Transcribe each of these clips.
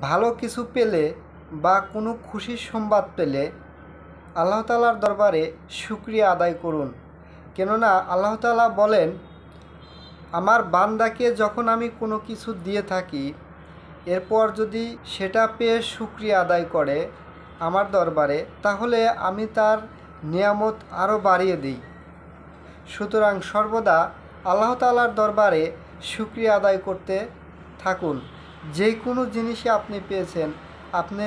ভালো কিছু পেলে বা কোনো খুশির সংবাদ পেলে আল্লাহ তালার দরবারে শুক্রিয়া আদায় করুন। কেননা আল্লাহ তালা বলেন, আমার বান্দাকে যখন আমি কোনো কিছু দিয়ে থাকি, এরপর যদি সেটা পেয়ে শুক্রিয়া আদায় করে আমার দরবারে, তাহলে আমি তার নিয়ামত আরও বাড়িয়ে দিই। সুতরাং সর্বদা আল্লাহ তালার দরবারে শুক্রিয়া আদায় করতে থাকুন। যে কোনো জিনিসই আপনি পেয়েছেন, আপনি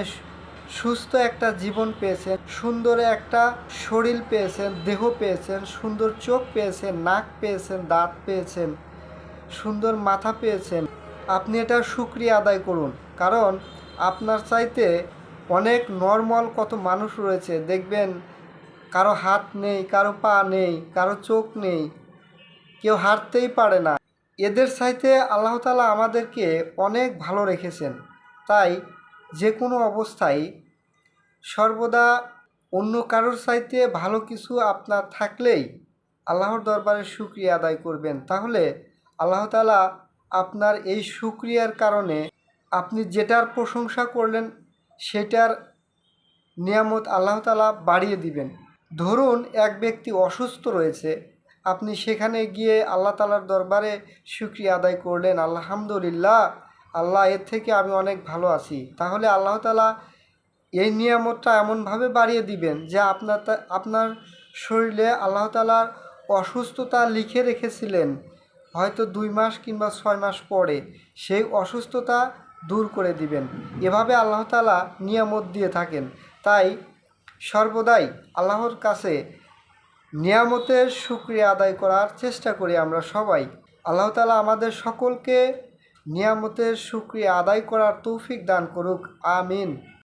সুস্থ একটা জীবন পেয়েছেন, সুন্দর একটা শরীর পেয়েছেন, দেহ পেয়েছেন, সুন্দর চোখ পেয়েছেন, নাক পেয়েছেন, দাঁত পেয়েছেন, সুন্দর মাথা পেয়েছেন, আপনি এটা শুক্রিয়া আদায় করুন। কারণ আপনার চাইতে অনেক নর্মাল কত মানুষ রয়েছে, দেখবেন কারও হাত নেই, কারও পা নেই, কারও চোখ নেই, কেউ হাঁটতেই পারে না। এদের সাইতে আল্লাহ তালা আমাদেরকে অনেক ভালো রেখেছেন। তাই যে কোনো অবস্থায় সর্বদা অন্য কারোর চাইতে ভালো কিছু আপনার থাকলেই আল্লাহর দরবারে শুক্রিয়া আদায় করবেন। তাহলে আল্লাহ তালা আপনার এই শুক্রিয়ার কারণে আপনি যেটার প্রশংসা করলেন, সেটার নিয়ামত আল্লাহ তালা বাড়িয়ে দিবেন। ধরুন এক ব্যক্তি অসুস্থ রয়েছে আপনি সেখানে গিয়ে আল্লাহ তালার দরবারে শুক্রিয়া আদায় করলেন। আলহামদুলিল্লাহ, আল্লাহ এর থেকে আমি অনেক ভালো আছি। তাহলে আল্লাহ তালা এই নিয়ামতটা এমনভাবে বাড়িয়ে দিবেন যে আপনার আপনার শরীরে আল্লাহ তালার অসুস্থতা লিখে রেখেছিলেন। হয়তো দুই মাস কিংবা ছয় মাস পরে সেই অসুস্থতা দূর করে দিবেন। এভাবে আল্লাহ তালা নিয়ামত দিয়ে থাকেন। তাই সর্বদাই আল্লাহর কাছে নিয়ামতের সুক্রিয়া আদায় করার চেষ্টা করি আমরা সবাই। আল্লাহ তালা আমাদের সকলকে নিয়ামতের সুক্রিয়া আদায় করার তৌফিক দান করুক। আমিন।